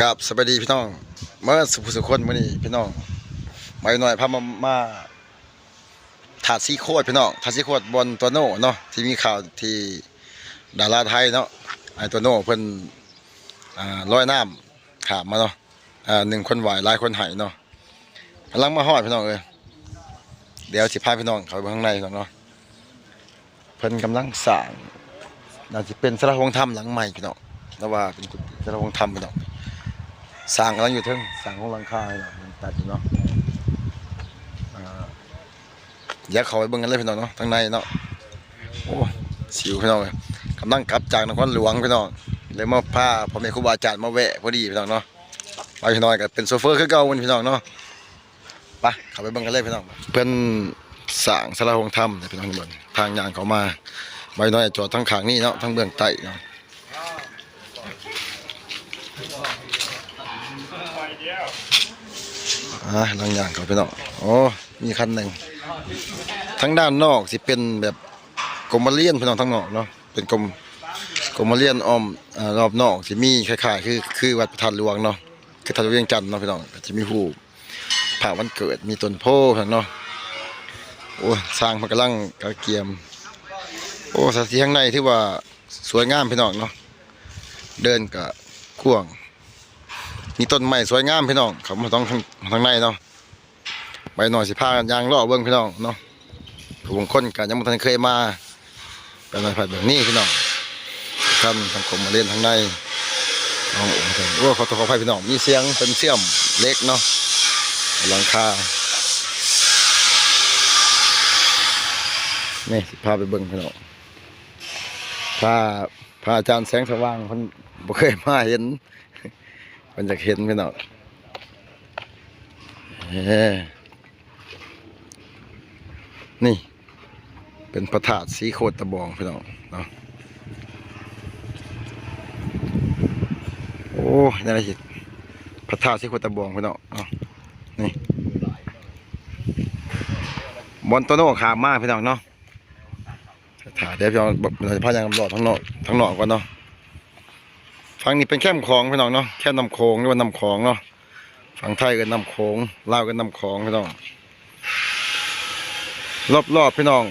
กับสวัสดีพี่น้องเมื่อสุภสุคนมื่อนี้พี่น้องมาหน่อยพามามาถาดซีโคตรพี่น้องถาดซีโคตรบนตัวโน่เนาะที่มีข่าวที่ดาราไทยเนาะไอตัวโน่เพิ่นอ่าลอยน้ำขามมาเนาะอ่าหนึ่งคนไหวหลายคนหายเนาะกำลังมาฮอดพี่น้องเอ้ยเดี๋ยวสิพาพี่น้องเข้าไปข้างในพี่น้องเนาะเพิ่นกำลังสร้างน่าจะเป็นสระวงถ้ำหลังใหม่พี่น้องแล้วว่าเป็นสระวงถ้ำพี่น้อง สร้างกำลังอยู่ทึ่งสร้างของหลังคาเนาะมันตัดอยู่เนาะอ่าอยากเข้าไปเบิ่งกันเลยพี่น้องเนาะทางในเนาะโอ้สิวพี่น้องเอ้ยกำลังกลับจากนครหลวงพี่น้องเลยมาพาพ่อแม่ครูบาอาจารย์มาแวะพอดีพี่น้องเนาะไปพี่น้องก็เป็นโซเฟอร์คือเก่าวันพี่น้องเนาะไปเข้าไปเบิ่งกันเลยพี่น้องเพิ่นสร้างสรหงธรรมเนี่ยพี่น้องเบิ่งทางยางเขามาไว้น้อยจอดทั้งขางนี้เนาะทั้งเบื้องใต้เนาะ อ่าลังอย่างเขาไปเนาะโอ้มีคันหนึ่งทั้งด้านนอกสิเป็นแบบกรมเลียนพี่น้องทั้งนอกเนาะเป็นกรมกรมเลียนอ้อมอ่ารอบนอกสิมีคล้ายๆคือคือวัดประธานหลวงเนาะคือทัดเวียงจันทน์เนาะพี่น้องจะมีผู้ผ่าวันเกิดมีต้นโพธิ์เนาะโอ้สร้างมันกลังกระเกียม โอ้สถานที่ข้างในที่ว่าสวยงามพี่น้องเนาะเดินกับกว้าง มีต้นไม้สวยงามพี่น้องเขามาต้องทางทางในเนาะไปหน่อยสิพากันยางล่อเบิ้งพี่น้องเนาะผู้บางคนก็ยังไม่ทันเคยมาไปหน่อยผัดแบบนี้พี่น้องท่านทางกรมมาเล่นทางในน้องโอ้โหโอ้ขอโทษขออภัยพี่น้องมีเสียงเป็นเสียมเล็กเนาะหลังคานี่สิพาไปเบิ้งพี่น้องพาพาอาจารย์แสงสว่างคนบ่เคยมาเห็น มันจะเห็นพี่น้องเอ้นี่ เป็นพระธาตุสีโคตรตะบองพี่น้องเนาะโอ้ยนั่นแหละสิพระธาตุสีโคตรตะบองพี่น้องเนาะนี่บอลโตโน่ขามมากพี่น้องเนาะถ่ายเดี๋ยวพี่น้องบอกเราจะพายังรอดทั้งนอกทั้งนอกก่อนเนาะ ฝั่งนี้เป็นแค่น้ำคลองพี่น้องเนาะแค่น้ำโขงหรือว่าน้ำคลองเนาะฝั่งไทยก็น้ำโขงลาวก็น้ำคลองพี่น้อง รอบๆพี่น้อง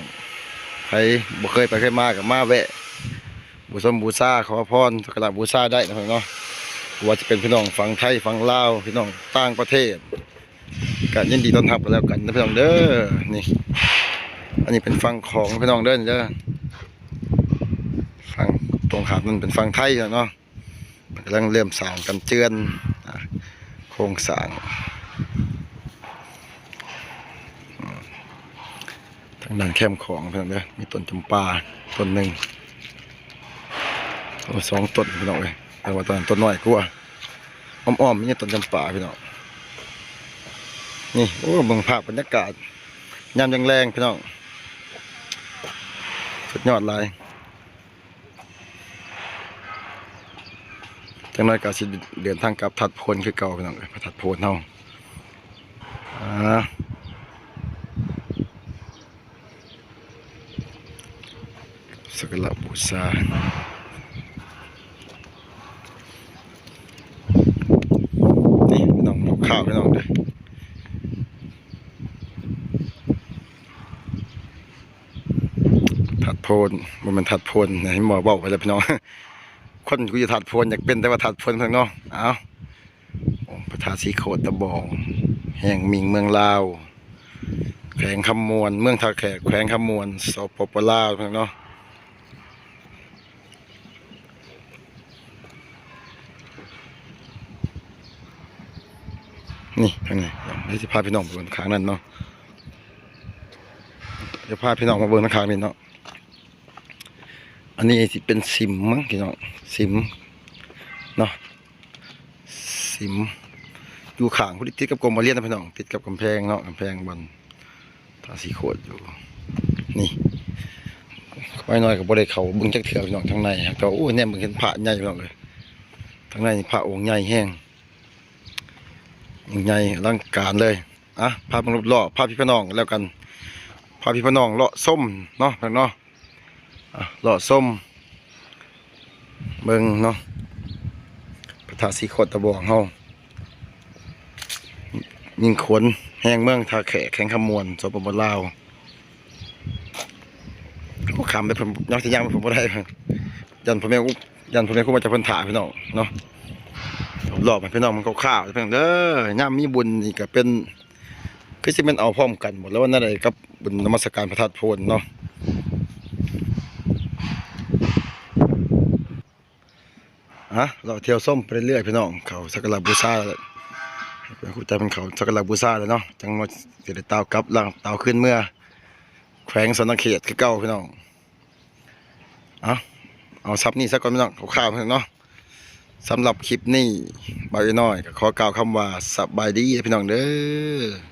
ใครบ่เคยไปเคยมากับมาแวะ บูชมบูชาขอพรสักการะบูชาได้นะพี่น้องเนาะว่าจะเป็นพี่น้องฝั่งไทยฝั่งลาวพี่น้องต่างประเทศก็ยินดีต้อนรับกันแล้วกันนะพี่น้องเด้อนี่ อันนี้เป็นฝั่งของพี่น้องเด้อนี่เด้อฝั่งตรงขามนั่นเป็นฝั่งไทยเนาะำลังเริ่มสร้างกันเจือนโครงสร้างทางด้านแคมของเพื่อนเด้อมีต้นจำปาต้นหนึ่งโอ้สองต้นพี่น้องเลยแต่ว่าต้นต้นน้อยกว่าอ้อมๆมีต้นจำปาพี่น้องนี่โอ้บิ่งภาพบรรยากาศยามยังแรงพี่น้องสุดยอดหลย จังน้อยก็สิเดินทางกลับทัดโพนคือเก่าพี่น้องพระทัดโพนเฮาอ่าสักการะบูชานี่พี่น้องนกข้าวพี่น้องเด้อทัดโพนบ่แมันทัดโพนนะให้หมอบอกไปแล้วพี่น้อง คนกูจะถัดพลอยากเป็นแต่ว่าถัดพลเพิ่งเนาะเอาพระธาตุสีโคตรตะบอง แห่งมิงเมืองลาว แขวงคำมวลเมืองท่าแขกแขวงคำมวลสปปลาวเพิ่งเนาะนี่ทางไหนเดี๋ยวจะพาพี่น้องไปบนข้างนั้นเนาะเดี๋ยวพาพี่น้องมาเบิ่งข้างนี้เนาะ อันนี้สิเป็นซิมมั้งพี่น้องซิมเนาะซิมอยู่ข้างพุทธิติดกับกรมมาเรียนนะพี่น้องติดกับกำแพงเนาะกำแพงบนทาสีโคตรอยู่นี่ไว้น่อยกับบริเขาบึงจักเถื่อพี่น้องทางในครับแต่ว่าโอ้เนี่ยมึงเห็นพระใหญ่พี่น้องเลยทางในนี่พระองค์ใหญ่แห้งองค์ใหญ่อลังการเลยอะพาเบิ่งรอบๆพาพี่พี่น้องแล้วกันพาพี่พี่น้องเลาะส้มเนาะพี่น้องเนาะ หล่อส้มเบิงเนาะพระท่าสีโคตรตะบองเฮายิงขนแห้งเมืองทาแขกแข่งขมวนสปปลาวก็คำไปผมยอดที่ย่างไปผมบ่ได้ยันพ่อแม่กูยันพ่อแม่กูมาจากพิ่นถาพี่น้องเนาะรอบให้พี่น้องมันข้าวๆเพิ่นเด้อย่ามมีบุญนี่ก็เป็นคือสิแม่นเอาพร้อมกันหมดแล้วว่านั่นใดกับบุญนมัสการพระธาตุโพนเนาะ ฮะเราเที่ยวส้มไปเรื่อยพี่น้องเขาสักการะบูชาแล้วเป็นคุณใจเป็นเขาสักการะบูชาเลยเนาะจังหวัดเสด็จเตากลับหลังเตาขึ้นเมื่อ แขวงสนเขตคือเก่าพี่น้องเอาเอาซับนี่สักก่อนพี่น้องข่าวๆพี่น้องเนาะสำหรับคลิปนี้บายน้อยขอกล่าวคำว่าสบายดีพี่น้องเด้อ